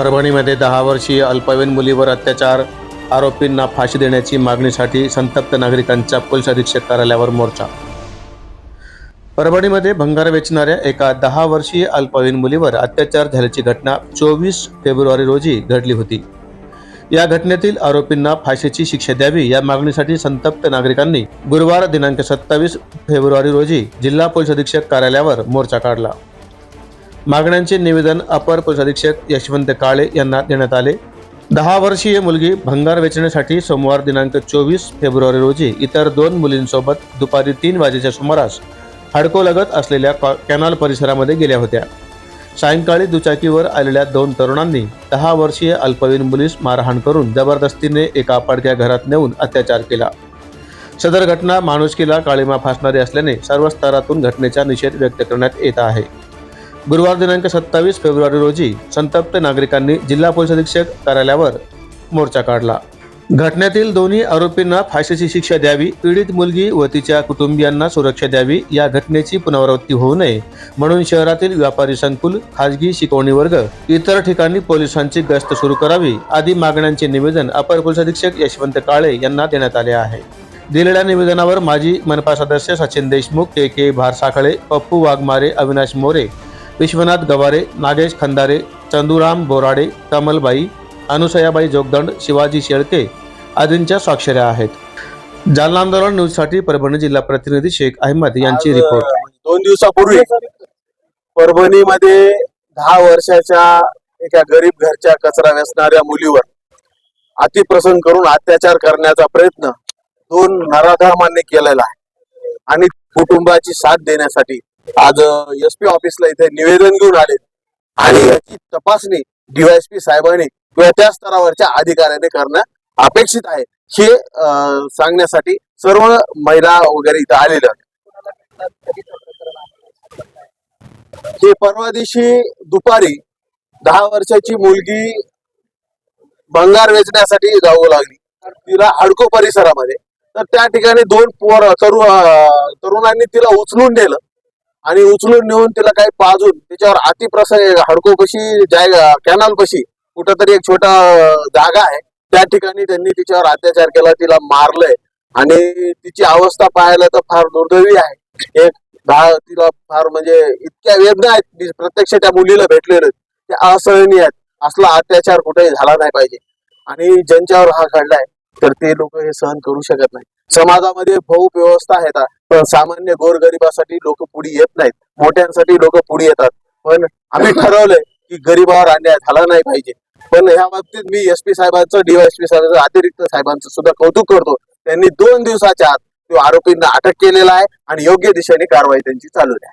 परभणीमध्ये दहा वर्षीय अल्पवयीन मुलीवर अत्याचार आरोपींना फाशी देण्याची मागणीसाठी संतप्त नागरिकांच्या पोलीस अधीक्षक कार्यालयावर मोर्चा. परभणीमध्ये भंगार वेचणाऱ्या एका दहा वर्षीय अल्पवयीन मुलीवर अत्याचार झाल्याची घटना चोवीस फेब्रुवारी रोजी घडली होती. या घटनेतील आरोपींना फाशीची शिक्षा द्यावी या मागणीसाठी संतप्त नागरिकांनी गुरुवार दिनांक सत्तावीस फेब्रुवारी रोजी जिल्हा पोलीस अधीक्षक कार्यालयावर मोर्चा काढला. मागण्यांचे निवेदन अपर पोलीस अधीक्षक यशवंत काळे यांना देण्यात आले. दहा वर्षीय मुलगी भंगार वेचण्यासाठी सोमवार दिनांक चोवीस फेब्रुवारी रोजी इतर दोन मुलींसोबत दुपारी तीन वाजेच्या सुमारास हडकोलगत असलेल्या कॉ- कॅनॉल परिसरामध्ये गेल्या होत्या. सायंकाळी दुचाकीवर आलेल्या दोन तरुणांनी दहा वर्षीय अल्पवयीन मुलीस मारहाण करून जबरदस्तीने एका पडक्या घरात नेऊन अत्याचार केला. सदर घटना माणुसकीला काळीमा फासणारी असल्याने सर्व स्तरातून घटनेचा निषेध व्यक्त करण्यात येत आहे. गुरुवार दिनांक सत्तावीस फेब्रुवारी रोजी संतप्त नागरिकांनी जिल्हा पोलीस अधीक्षक कार्यालयावर मोर्चा काढला. घटनेतील दोन्ही आरोपींना फाशीची शिक्षा द्यावी पीडित मुलगी व तिच्या कुटुंबियांना सुरक्षा द्यावी या घटनेची पुनरावृत्ती होऊ नये म्हणून शहरातील व्यापारी संकुल खाजगी शिकवणी वर्ग इतर ठिकाणी पोलिसांची गस्त सुरू करावी आदी मागण्यांचे निवेदन अपर पोलीस अधीक्षक यशवंत काळे यांना देण्यात आले आहे. दिलेल्या निवेदनावर माजी मनपा सदस्य सचिन देशमुख के के भारसाखळे पप्पू वाघमारे अविनाश मोरे विश्वनाथ गवारे नागेश खंदारे चंदुराम बोराडे कमलबाई अनुसयाबाई जोगदंड शिवाजी शेळके आदींच्या स्वाक्षऱ्या आहेत. जालना आंदोलन न्यूजसाठी परभणी जिल्हा प्रतिनिधी शेख अहमद यांची रिपोर्ट. दोन दिवसापूर्वी परभणीमध्ये दहा वर्षाच्या एका गरीब घरच्या कचरा वेचणाऱ्या मुलीवर अतिप्रसंग करून अत्याचार करण्याचा प्रयत्न दोन नराधमांनी केलेला आहे. आणि कुटुंबाची साथ देण्यासाठी आज एस पी ऑफिसला इथे निवेदन घेऊन आले. आणि याची तपासणी डीवायसपी साहेबांनी किंवा त्या स्तरावरच्या अधिकाऱ्याने करणं अपेक्षित आहे हे सांगण्यासाठी सर्व महिला वगैरे इथं आलेल्या हे परवा दिवशी दुपारी दहा वर्षाची मुलगी भंगार वेचण्यासाठी जाऊ लागली. तिला हडको परिसरामध्ये. तर त्या ठिकाणी दोन पोर तरुण तरुणांनी तिला उचलून नेलं. आणि उचलून नेऊन तिला काही पाजून तिच्यावर अतिप्रसंग हडको कशी जाय कॅनल कशी कुठंतरी एक छोटा जागा आहे. त्या ठिकाणी त्यांनी तिच्यावर अत्याचार केला तिला मारलंय. आणि तिची अवस्था पाहायला तर फार दुर्दैवी आहे. एक तिला फार म्हणजे इतक्या वेदना आहेत मी प्रत्यक्ष त्या मुलीला भेटलेलं ते असहनीय आहेत. असला अत्याचार कुठेही झाला नाही पाहिजे. आणि ज्यांच्यावर हा घडलाय तर ते लोक हे सहन करू शकत नाही समाजामध्ये भाऊप व्यवस्था आहेत. पण सामान्य गोरगरिबासाठी लोक पुढे येत नाहीत. मोठ्यांसाठी लोक पुढे येतात. पण आम्ही ठरवलंय की गरीबावर अन्याय झाला नाही पाहिजे. पण ह्या बाबतीत मी एस पी साहेबांचं डीवायएसपी साहेबांचं अतिरिक्त साहेबांचं सुद्धा कौतुक करतो. त्यांनी दोन दिवसाच्या आत तो आरोपींना अटक केलेला आहे आणि योग्य दिशेने कारवाई त्यांची चालू आहे.